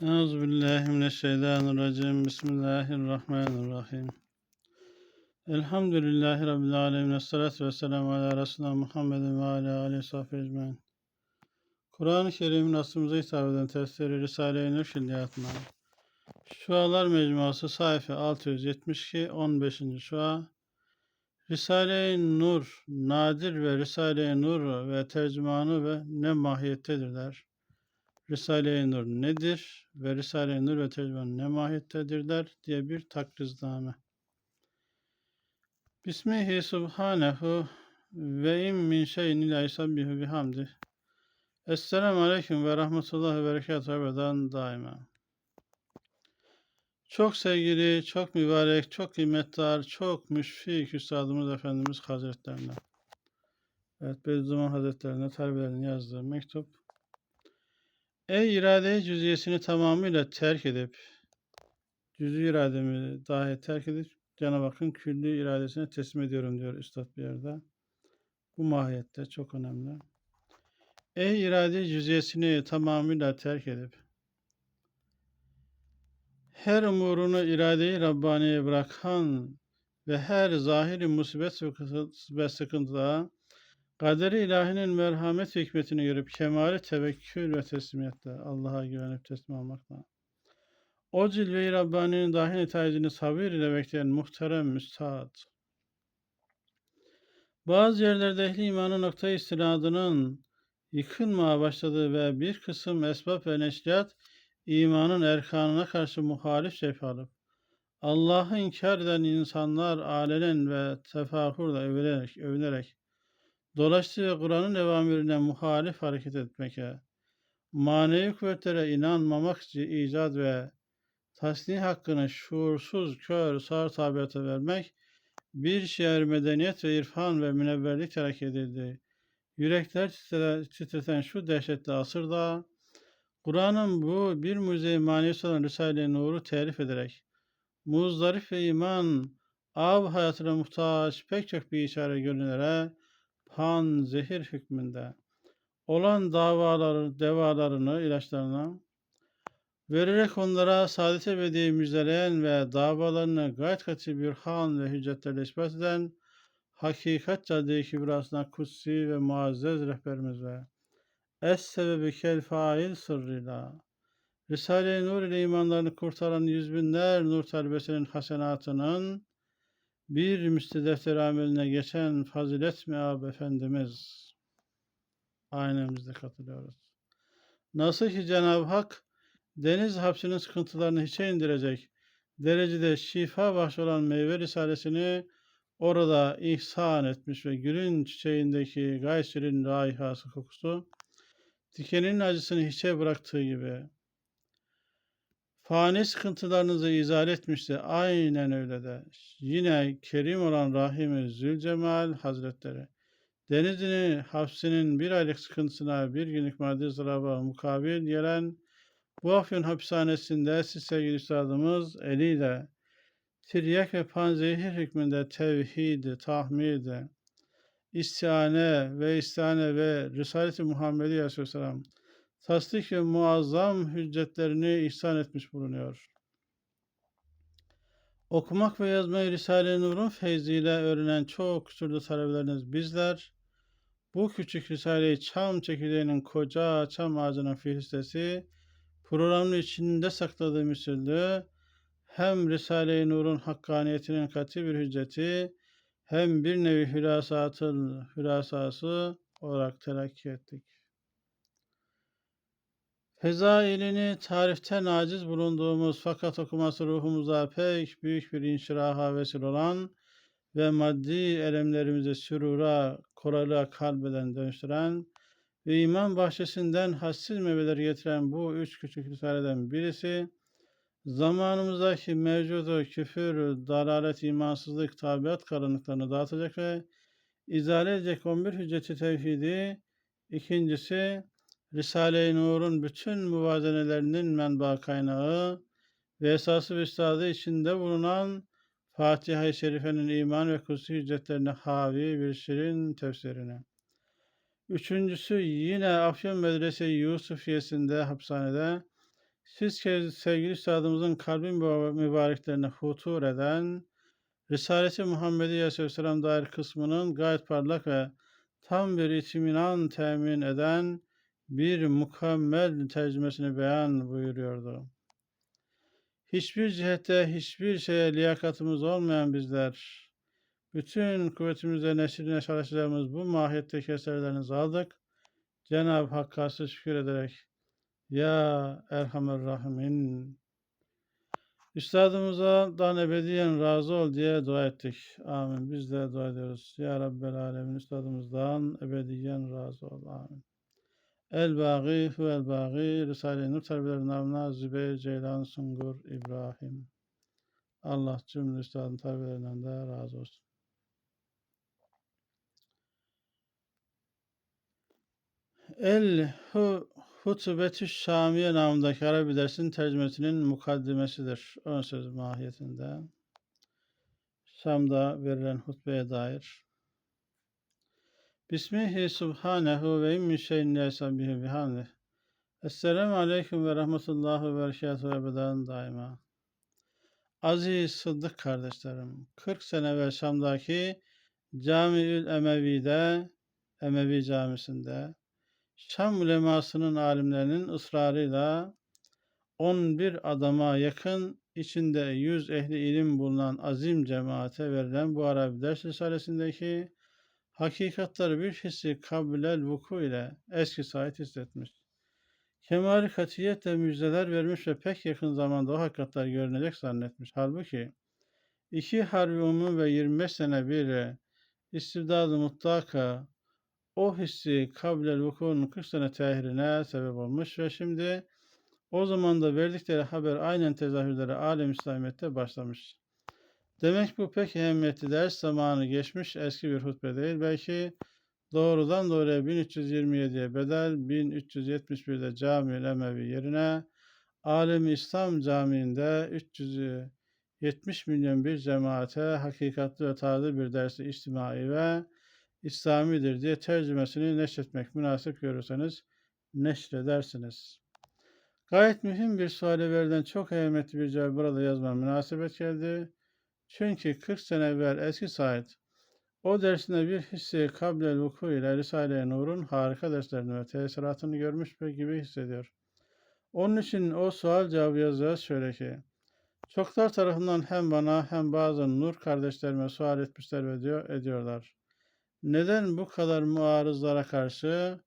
Euzubillahimineşşeytanirracim. Bismillahirrahmanirrahim. Elhamdülillahi Rabbil alemin. Esselatu vesselamu ala Resulina Muhammedin ve ala aleyhi sahbihi ecmain. Kur'an-ı Kerim'in aslımıza hitap eden tefsiri Risale-i Nur Şilliyatına. Şualar Mecmuası sayfa 672 15. şua. Risale-i Nur, nadir ve Risale-i Nur ve tercümanı ve ne mahiyettedirler. Risale-i Nur nedir ve Risale-i Nur ve tercümanı ne mahiyettedirler diye bir takrizname. Bismihi subhanehu ve in min şeyin ila yusabbihu bihamdi. Esselamu aleyküm ve rahmetullahi ve berekatuhu ebeden daima. Çok sevgili, çok mübarek, çok kıymetli, çok müşfik Üstadımız Efendimiz Hazretlerine. Evet, Bediüzzaman Hazretlerine talebelerinin yazdığı mektup. Ey irade cüziyesini tamamıyla terk edip, cüz'i irademi dahi terk edip, Cenab-ı Hakk'ın külli iradesine teslim ediyorum diyor Üstad bir yerde. Bu mahiyette çok önemli. Ey irade cüziyesini tamamıyla terk edip, her umurunu irade-i Rabbani'ye bırakan ve her zahiri musibet ve sıkıntıda kaderi ilahinin merhamet hikmetini görüp kemali tevekkül ve teslimiyetle Allah'a güvenip teslim olmakla. O cilve-i Rabbani'nin dahi netayicini sabır ile bekleyen muhterem müstahad. Bazı yerlerde ehli imanın nokta istinadının yıkılmaya başladığı ve bir kısım esbab ve neşriyat imanın erkanına karşı muhalif cephe alıp Allah'ı inkar eden insanlar alenen ve tefahurla övünerek, övünerek dolaştığı Kur'an'ın evamirine muhalif hareket etmeke, manevi kuvvetlere inanmamak icat ve tasnih hakkını şuursuz, kör, sağır tabiata vermek, bir şiar medeniyet ve irfan ve münevverlik terk edildi. Yürekler titreten şu dehşetli asırda, Kur'an'ın bu bir mucize manisi olan Risale-i Nur'u telif ederek, muzdarif ve iman, av hayatına muhtaç pek çok bir işare gönüllere, pan zehir hükmünde olan davaları, devalarını, ilaçlarını vererek onlara saadet ebedi müjdeleyen ve davalarını gayet katı bir han ve hüccetlerle ispat eden hakikat cadde-i kübrasına kutsi ve muazzez rehberimiz ve es sebebi kel fail sırrıyla Risale-i Nur ile imanlarını kurtaran yüz binler nur talebesinin hasenatının bir müstü defter ameline geçen fazilet meab Efendimiz aynemizde katılıyoruz. Nasıl ki Cenab-ı Hak deniz hapsinin sıkıntılarını hiçe indirecek derecede şifa bahş olan meyve risalesini orada ihsan etmiş ve gülün çiçeğindeki gayet şirin raihası kokusu dikenin acısını hiçe bıraktığı gibi Fani sıkıntılarınızı izah etmişti. Aynen öyle de. Yine Kerim olan Rahim-i Zülcemal Hazretleri. Denizini hapsinin bir aylık sıkıntısına bir günlük maddi zıraba mukabil gelen bu Afyon hapishanesinde siz sevgili üstadımız eliyle tiryak ve panzehir hükmünde tevhid, tahmid, istihane ve istihane ve Risalet-i Muhammedi Aleyhisselam tasdik ve muazzam hüccetlerini ihsan etmiş bulunuyor. Okumak ve yazmayı Risale-i Nur'un feyziyle öğrenen çok küsurlu talebeleriniz bizler, bu küçük Risale-i Çam çekirdeğinin koca çam ağacının fihristesi, programın içinde sakladığı misillü, hem Risale-i Nur'un hakkaniyetinin katı bir hücceti, hem bir nevi hülasatın hülasası olarak telakki ettik. Fezailini tariften aciz bulunduğumuz fakat okuması ruhumuza pek büyük bir inşiraha vesile olan ve maddi elemlerimizi sürura, koralığa kalbeden dönüştüren ve iman bahçesinden hassiz meyveler getiren bu üç küçük risaleden birisi, zamanımızdaki mevcudu küfür, dalalet, imansızlık, tabiat karanlıklarını dağıtacak ve izale edecek 11 hücceti tevhidi, ikincisi, Risale-i Nur'un bütün muvazenelerinin menba kaynağı ve esası üstadı içinde bulunan Fatiha-i Şerife'nin iman ve kutsi hüccetlerine havi bir şirin tefsirini. Üçüncüsü yine Afyon Medrese Yusufiye'sinde hapishanede Siz sevgili üstadımızın kalbi müba- mübareklerine hutur eden Risaleti Muhammediye Aleyhisselam dair kısmının gayet parlak ve tam bir itminan temin eden bir mükemmel tercümesini beyan buyuruyordu. Hiçbir cihette hiçbir şeye liyakatımız olmayan bizler, bütün kuvvetimizle neşrine çalışacağımız bu mahiyetteki eserlerinizi aldık. Cenab-ı Hakk'a şükür ederek Ya Erhamer Rahimin Üstadımızdan ebediyen razı ol diye dua ettik. Amin. Biz de dua ediyoruz. Ya Rabbel Alemin üstadımızdan ebediyen razı ol. Amin. El Bâgî huvel Bâgî Risale-i Nur Talebeleri namına Zübeyir Ceylan Sungur İbrahim. Allah cümle üstadın talebelerinden de razı olsun. El Hu Hutubetü Şamiye namındaki Arabi dersinin tercümesinin mukaddimesidir. Ön söz mahiyetinde. Şam'da verilen hutbeye dair. Bismihi subhanehu ve immin şeyin nesabihi bihamdih. Esselamu aleyküm ve rahmetullahi ve berekatuhu ebeden daima. Aziz Sıddık kardeşlerim, 40 sene evvel Şam'daki Camiül Emevi'de, Emevi Camisi'nde Şam ulemasının alimlerinin ısrarıyla 11 adama yakın içinde 100 ehli ilim bulunan azim cemaate verilen bu Arabi ders risalesindeki hakikatları bir hissi kabilel vuku ile eski sahip hissetmiş. Kemal-i katiyetle müjdeler vermiş ve pek yakın zamanda o hakikatler görünecek zannetmiş. Halbuki iki harbi umum ve 25 sene bir istibdad-ı mutlaka o hissi kabilel vuku'nun 40 sene tehirine sebep olmuş ve şimdi o zaman da verdikleri haber aynen tezahürleri alem İslamiyet'te başlamış. Demek bu pek ehemmiyetli ders zamanı geçmiş eski bir hutbe değil. Belki doğrudan doğruya 1327'ye bedel 1371'de Cami-ül Emevi yerine Alem İslam Camii'nde 370 milyon bir cemaate hakikatli ve taze bir dersi içtimai ve İslamidir diye tercümesini neşretmek münasip görürseniz neşredersiniz. Gayet mühim bir suale verilen çok ehemmiyetli bir cevap burada yazma münasebet geldi. Çünkü 40 sene evvel eski Said o dersinde bir hissi kablel vuku ile Risale-i Nur'un harika derslerini ve tesiratını görmüş ve gibi hissediyor. Onun için o sual cevabı yazacağız şöyle ki, çoklar tarafından hem bana hem bazı Nur kardeşlerime sual etmişler ve diyor, ediyorlar. Neden bu kadar muarızlara karşı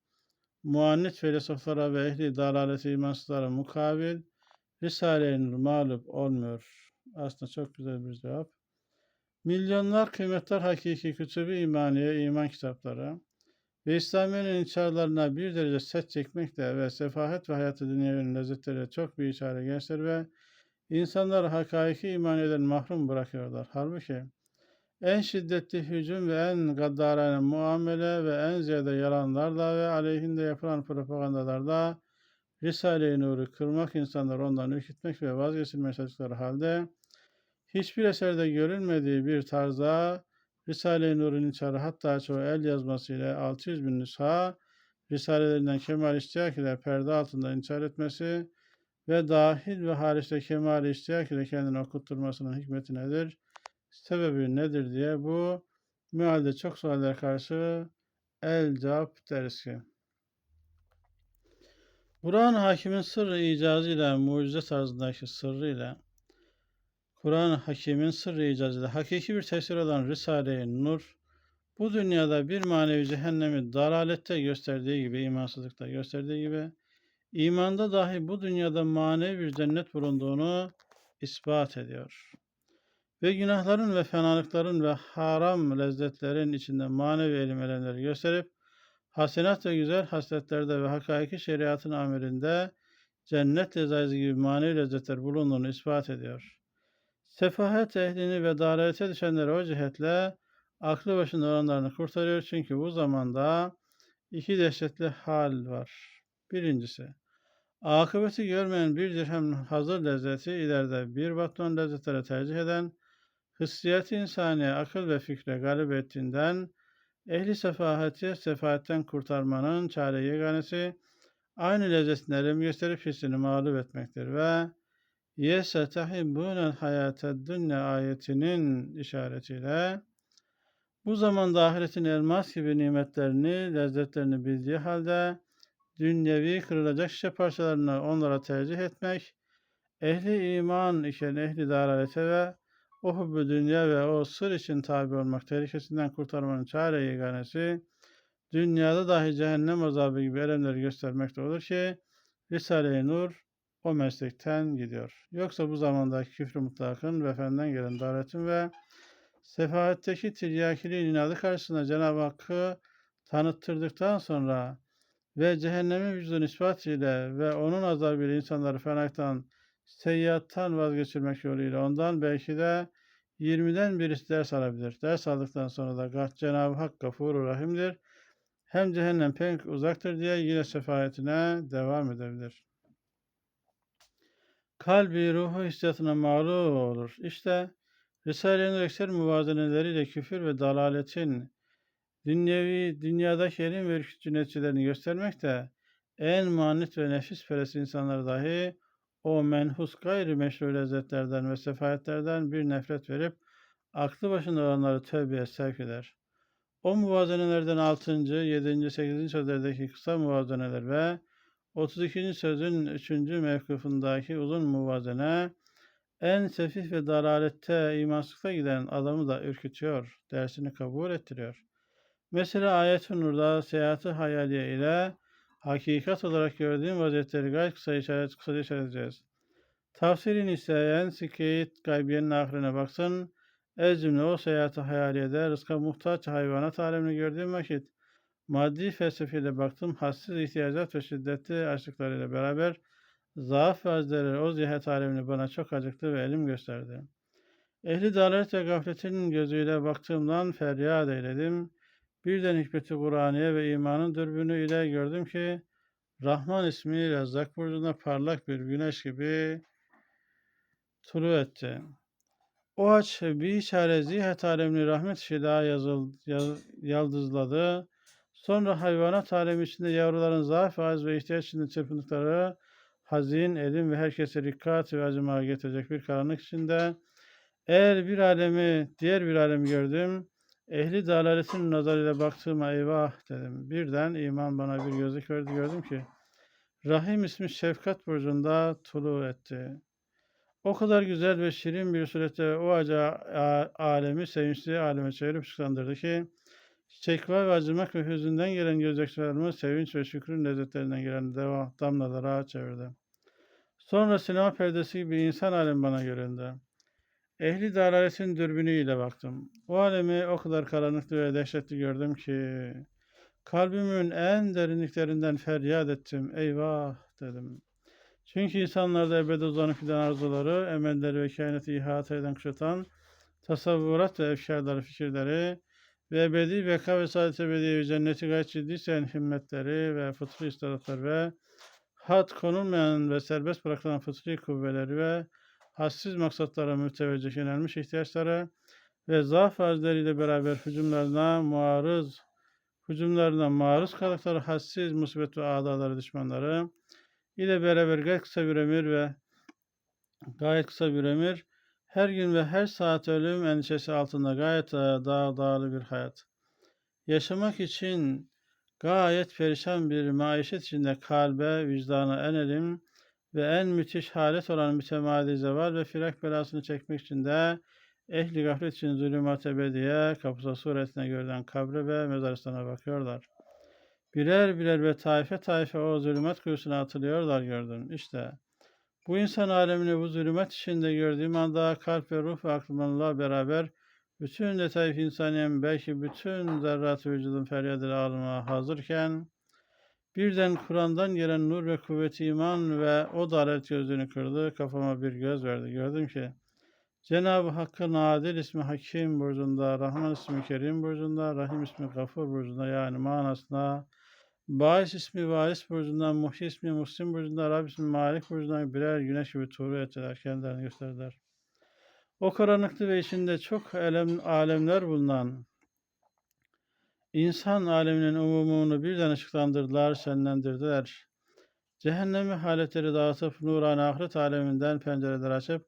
muannit filozoflara ve ehli dalaleti imansızlara mukabil Risale-i Nur mağlup olmuyor? Aslında çok güzel bir cevap. Milyonlar kıymetler hakiki kütübü imaniye, iman kitapları ve İslamiye'nin inçarlarına bir derece set çekmekle ve sefahet ve hayatı dünyenin lezzetleriyle çok bir içare gençler ve insanları hakaiki imaniyeden mahrum bırakıyorlar. Halbuki en şiddetli hücum ve en gaddarane muamele ve en ziyade yalanlarla ve aleyhinde yapılan propagandalarda Risale-i Nur'u kırmak, insanları ondan ürkütmek ve vazgeçilmeye çalıştıkları halde hiçbir eserde görülmediği bir tarzda Risale-i Nur'un inçarı hatta çoğu el yazmasıyla 600 bin nüsha Risalelerinden kemal iştiyak ile perde altında inçar etmesi ve dahil ve hariçte kemal iştiyak ile kendini okutturmasının hikmeti nedir? Sebebi nedir diye bu mealde çok suallere karşı el cevap deriz ki. Kur'an hakimin sırrı icazıyla, mucize tarzındaki sırrıyla, Kur'an hakimin sırrı icazıyla hakiki bir tesir olan Risale-i Nur, bu dünyada bir manevi cehennemi dalalette gösterdiği gibi, imansızlıkta gösterdiği gibi, imanda dahi bu dünyada manevi bir cennet bulunduğunu ispat ediyor. Ve günahların ve fenalıkların ve haram lezzetlerin içinde manevi elimeleri gösterip, hasenat ve güzel hasletlerde ve hakaiki şeriatın amirinde cennet lezzeti gibi manevi lezzetler bulunduğunu ispat ediyor. Sefahet ehlini ve dalalete düşenleri o cihetle aklı başında olanlarını kurtarıyor. Çünkü bu zamanda iki dehşetli hal var. Birincisi, akıbeti görmeyen bir dirhem hazır lezzeti ileride bir baton lezzetlere tercih eden, hissiyat insani akıl ve fikre galip ettiğinden ehli sefahati sefahetten kurtarmanın çare yeganesi aynı lezzetin elem gösterip hissini mağlup etmektir ve yese tahibbunel hayated dünya ayetinin işaretiyle bu zamanda ahiretin elmas gibi nimetlerini, lezzetlerini bildiği halde dünyevi kırılacak şişe parçalarını onlara tercih etmek, ehli iman iken ehli dalalete ve o hubbu dünya ve o sır için tabi olmak tehlikesinden kurtarmanın çare yeganesi, dünyada dahi cehennem azabı gibi elemleri göstermekte olur ki, Risale-i Nur o meslekten gidiyor. Yoksa bu zamandaki küfrü mutlakın ve efendiden gelen davletin ve sefahetteki tiryakiliğin inadı karşısında Cenab-ı Hakk'ı tanıttırdıktan sonra ve cehennemin vücudun ispat ile ve onun azabıyla insanları fenaktan, seyyattan vazgeçirmek yoluyla ondan belki de 20'den birisi ders alabilir. Ders aldıktan sonra da Cenab-ı Hak gafur rahimdir. Hem cehennem pek uzaktır diye yine sefahetine devam edebilir. Kalbi ruhu hissiyatına mağlup olur. İşte Risale-i ekser muvazeneleriyle küfür ve dalaletin dünyevi, dünyadaki elin ve ürkütücü neticelerini göstermekte en manit ve nefis perest insanlar dahi o menhus gayri meşru lezzetlerden ve sefahetlerden bir nefret verip aklı başında olanları tövbeye sevk eder. O muvazenelerden 6. 7. 8. sözlerdeki kısa muvazeneler ve 32. sözün 3. mevkufundaki uzun muvazene en sefih ve dalalette, imansızlıkta giden adamı da ürkütüyor, dersini kabul ettiriyor. Mesela ayet-i nurda seyahati hayaliye ile hakikat olarak gördüğüm vaziyetleri gayet kısa işaret, kısaca işaret edeceğiz. Tafsirin isteyen sikeyit gaybiyenin ahirine baksın. Ez cümle o seyahati hayaliyede rızka muhtaç hayvanat alemini gördüğüm vakit maddi felsefeyle baktım hassiz ihtiyacat ve şiddetli açlıklarıyla beraber zaaf ve azleri o zihet alemini bana çok acıktı ve elim gösterdi. Ehli dalalet ve gafletin gözüyle baktığımdan feryat eyledim. Birden hikmeti Kur'aniye ve imanın dürbünü ile gördüm ki Rahman ismi Rezzak burcunda parlak bir güneş gibi tulu etti. O aç bir çare zihet alemini rahmet ışığıyla yazıl, yaz, yaldızladı. Sonra hayvanat alemi içinde yavruların zaaf, az ve ihtiyaç içinde çırpındıkları hazin, elim ve herkese dikkat ve acıma getirecek bir karanlık içinde eğer bir alemi, diğer bir alemi gördüm, ehli dalaletin nazarıyla baktığıma eyvah dedim. Birden iman bana bir gözlük verdi gördüm ki Rahim ismi şefkat burcunda tulu etti. O kadar güzel ve şirin bir surette o acı alemi sevinçli aleme çevirip ışıklandırdı ki çekva ve acımak ve hüzünden gelen gözyaşlarımı sevinç ve şükrün lezzetlerinden gelen deva damlalara çevirdi. Sonra sinema perdesi gibi insan alemi bana göründü. Ehli dalaletin dürbünüyle baktım. O alemi o kadar karanlıklı ve dehşetli gördüm ki kalbimin en derinliklerinden feryat ettim. Eyvah dedim. Çünkü insanlarda ebedi uzanıp giden arzuları, emelleri ve kainatı ihata eden kuşatan tasavvurat ve efkarları, fikirleri ve ebedi beka ve saadet ebedi ve cenneti gayet ciddiysen himmetleri ve fıtri istidatlar ve had konulmayan ve serbest bırakılan fıtri kuvveleri ve hassiz maksatlara müteveccih yönelmiş ihtiyaçlara ve zaaf arzleriyle beraber hücumlarına muarız, hücumlarına maruz kaldıkları hassiz musibet ve adaları düşmanları ile beraber gayet kısa bir ömür ve gayet kısa bir ömür, her gün ve her saat ölüm endişesi altında gayet dağ dağlı bir hayat. Yaşamak için gayet perişan bir maişet içinde kalbe, vicdana en elim ve en müthiş halet olan mütemadi zeval ve firak belasını çekmek için de ehli gaflet için zulümat ebediye kapısı suretine görülen kabre ve mezaristana bakıyorlar. Birer birer ve taife taife o zulümat kuyusuna atılıyorlar gördüm. İşte bu insan alemini bu zulümat içinde gördüğüm anda kalp ve ruh ve aklımla beraber bütün detay insaniyen belki bütün zerrat vücudun feryadıyla ağlamaya hazırken birden Kur'an'dan gelen nur ve kuvvet iman ve o dalet gözünü kırdı. Kafama bir göz verdi. Gördüm ki Cenab-ı Hakk'ın adil ismi Hakim burcunda, Rahman ismi Kerim burcunda, Rahim ismi Gafur burcunda yani manasına Bağış ismi Varis burcundan, Muhyi ismi Muslim burcundan, Rab ismi Malik burcundan birer güneş gibi tuğru ettiler, kendilerini gösterdiler. O karanlıklı ve içinde çok elem, alemler bulunan insan aleminin umumunu birden ışıklandırdılar, şenlendirdiler. Cehennemi haletleri dağıtıp nurani ahiret aleminden pencereler açıp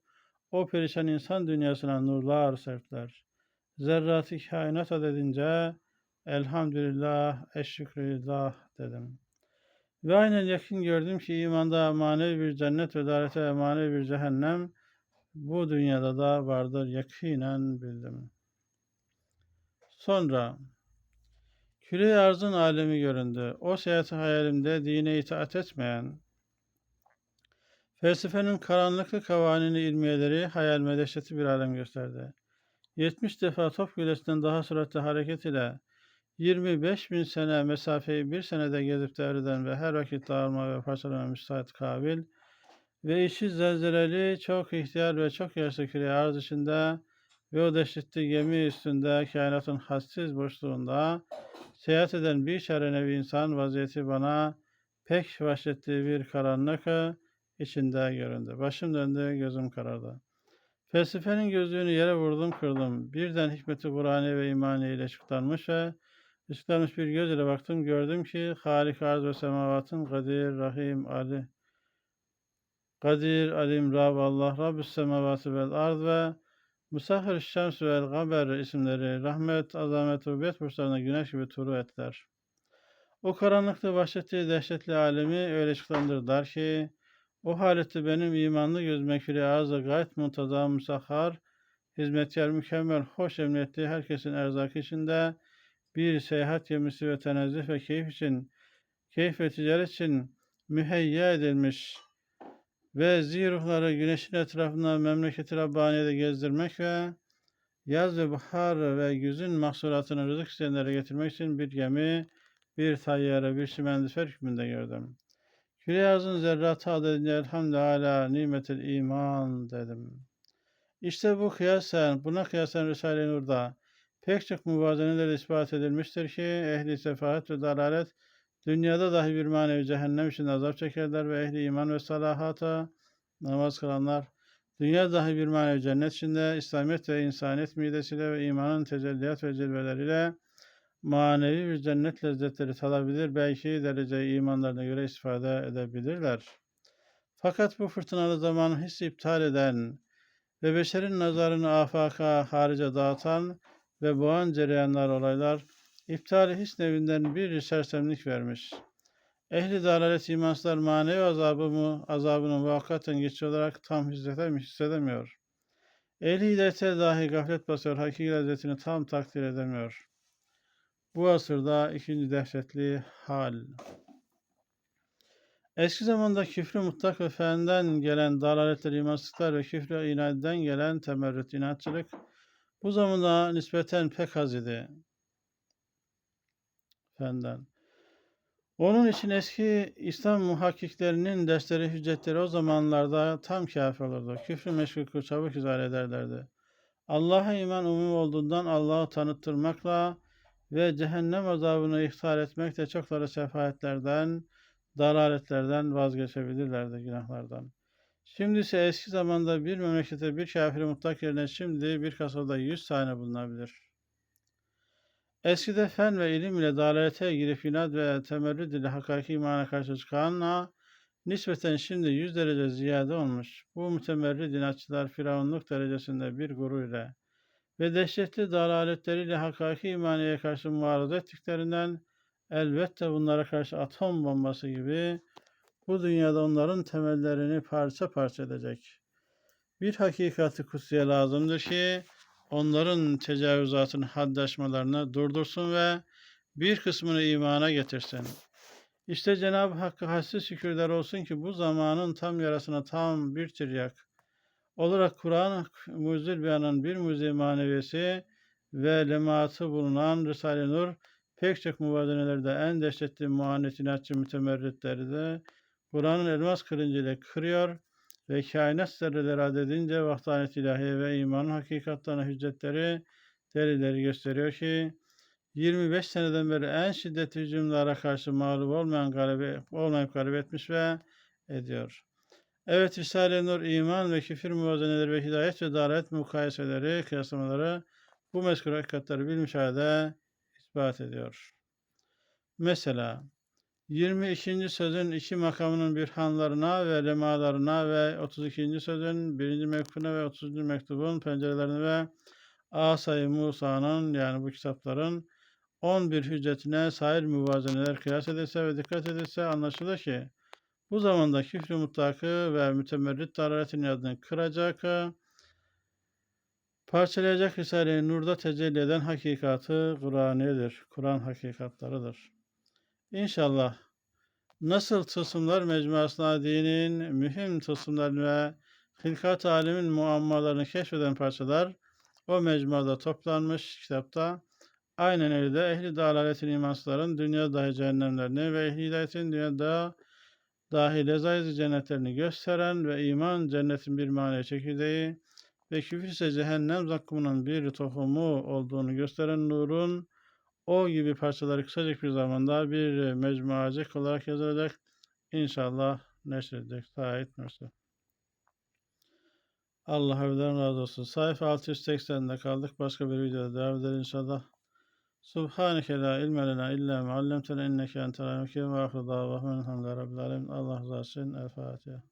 o perişan insan dünyasına nurlar serptiler. Zerratı kainat edince elhamdülillah, eşşükrülillah dedim. Ve aynen yakın gördüm ki imanda manevi bir cennet ve darete manevi bir cehennem bu dünyada da vardır yakinen bildim. Sonra küre arzın alemi göründü. O seyahati hayalimde dine itaat etmeyen, felsefenin karanlıklı kavanini ilmiyeleri hayalime dehşeti bir alem gösterdi. 70 defa top gülesinden daha süratli hareket ile 25 bin sene mesafeyi bir senede gezip devreden ve her vakit dağılma ve parçalama müsait kabil ve işi zelzeleli, çok ihtiyar ve çok yaşlı küre arz içinde ve o dehşetli gemi üstünde kainatın hassiz boşluğunda seyahat eden bir çarenevi insan vaziyeti bana pek vahşetli bir karanlık içinde göründü. Başım döndü, gözüm karardı. Felsefenin gözlüğünü yere vurdum kırdım. Birden hikmeti Kur'an'ı ve imani ile ışıklanmış ve ışıklanmış bir göz ile baktım. Gördüm ki Halik arz ve semavatın Kadir, Rahim, Ali, Kadir, Alim, Rab, Allah, Rabbü semavatı vel ard ve Musahhir Şems ve Gaber isimleri rahmet, azamet ve ubiyet burçlarına güneş gibi turu etler. O karanlıkta vahşetli, dehşetli alemi öyle ışıklandırdılar ki o halette benim imanlı gözüme küre ağızda gayet muntazam, musahhar, hizmetkar, mükemmel, hoş emniyetli herkesin erzakı içinde bir seyahat gemisi ve tenezzüh ve keyif için, keyif ve ticaret için müheyya edilmiş ve ziruhları güneşin etrafında memleketi Rabbaniye'de gezdirmek ve yaz ve bahar ve güzün mahsulatını rızık isteyenlere getirmek için bir gemi, bir tayyare, bir şimendifer hükmünde gördüm. Küre zerratı adedince elhamdülillah nimetil iman dedim. İşte bu kıyasen, buna kıyasen Risale-i Nur'da pek çok muvazeneler ispat edilmiştir ki ehli sefahet ve dalalet dünyada dahi bir manevi cehennem için azap çekerler ve ehli iman ve salahata namaz kılanlar dünya dahi bir manevi cennet içinde İslamiyet ve insaniyet midesiyle ve imanın tecelliyat ve cilveleriyle manevi bir cennet lezzetleri tadabilir, belki derece imanlarına göre istifade edebilirler. Fakat bu fırtınalı zamanı hissi iptal eden ve beşerin nazarını afaka harice dağıtan ve boğan cereyanlar olaylar, iptali his nevinden bir sersemlik vermiş. Ehli dalalet imansızlar manevi azabı mı, azabını muvakkaten geçici olarak tam hissedemiyor. Ehli hidayete dahi gaflet basıyor, hakiki lezzetini tam takdir edemiyor. Bu asırda ikinci dehşetli hal. Eski zamanda küfrü mutlak ve fenden gelen dalaletler, imansızlıklar ve küfrü inadden gelen temerrüt, inatçılık bu zamanda nispeten pek az idi. Fenden. Onun için eski İslam muhakkiklerinin dersleri, hüccetleri o zamanlarda tam kafi olurdu. Küfrü meşgul çabuk izah ederlerdi. Allah'a iman umum olduğundan Allah'ı tanıttırmakla ve cehennem azabını ihtar etmekle çokları sefahetlerden, dalaletlerden vazgeçebilirlerdi günahlardan. Şimdi ise eski zamanda bir memlekete bir kafiri mutlak yerine şimdi bir kasada yüz tane bulunabilir. Eskide fen ve ilim ile dalalete girip inat ve temerrüd ile hakiki imana karşı çıkanla nispeten şimdi yüz derece ziyade olmuş. Bu mütemerrid inatçılar firavunluk derecesinde bir gurur ile ve dehşetli dalaletleriyle hakiki imaniye karşı muarız ettiklerinden elbette bunlara karşı atom bombası gibi bu dünyada onların temellerini parça parça edecek. Bir hakikati kutsiye lazımdır ki onların tecavüzatın haddaşmalarını durdursun ve bir kısmını imana getirsin. İşte Cenab-ı Hakk'a hassiz şükürler olsun ki bu zamanın tam yarasına tam bir tiryak olarak Kur'an muzil beyanın bir mucize maneviyesi ve lematı bulunan Risale-i Nur pek çok mübadenelerde en dehşetli muannet inatçı mütemerritleri de Kur'an'ın elmas kılıncıyla kırıyor ve kainat zerreleri adedince vahdanet ilahiye ve imanın hakikatlarına hüccetleri, delilleri gösteriyor ki 25 seneden beri en şiddetli hücumlara karşı mağlup olmayan galibi, olmayıp galip etmiş ve ediyor. Evet, Risale-i Nur, iman ve küfür muvazeneleri ve hidayet ve dalalet mukayeseleri, kıyaslamaları bu mezkur hakikatleri bir müşahede ispat ediyor. Mesela, 22. sözün iki makamının bürhanlarına ve lemalarına ve 32. sözün birinci mektubuna ve 30. mektubun pencerelerine ve Asay Musa'nın yani bu kitapların 11 hüccetine sair müvazeneler kıyas edilse ve dikkat edilse anlaşılır ki bu zamanda küfrü mutlakı ve mütemerrit dalaletin adını kıracak, parçalayacak Risale-i Nur'da tecelli eden hakikatı Kur'aniyedir. Kur'an hakikatlarıdır. İnşallah. Nasıl tılsımlar mecmuasına dinin mühim tılsımlarını ve hilkat alemin muammalarını keşfeden parçalar o mecmuada toplanmış kitapta aynen öyle ehli dalaletin imansızların dünya dahi cehennemlerini ve ehli hidayetin dünyada dahi lezaiz cennetlerini gösteren ve iman cennetin bir mani çekirdeği ve küfür ise cehennem zakkumunun bir tohumu olduğunu gösteren nurun o gibi parçaları kısacık bir zamanda bir mecmuacık olarak yazılacak. İnşallah neşredecek. Sait Nursi. Allah evden razı olsun. Sayfa 680'de kaldık. Başka bir videoda devam edelim inşallah. Subhaneke la ilme lena illa me allemtene inneke entel alim ve ahir davahum elhamdülillahi rabbil alemin. Allah razı olsun. El Fatiha.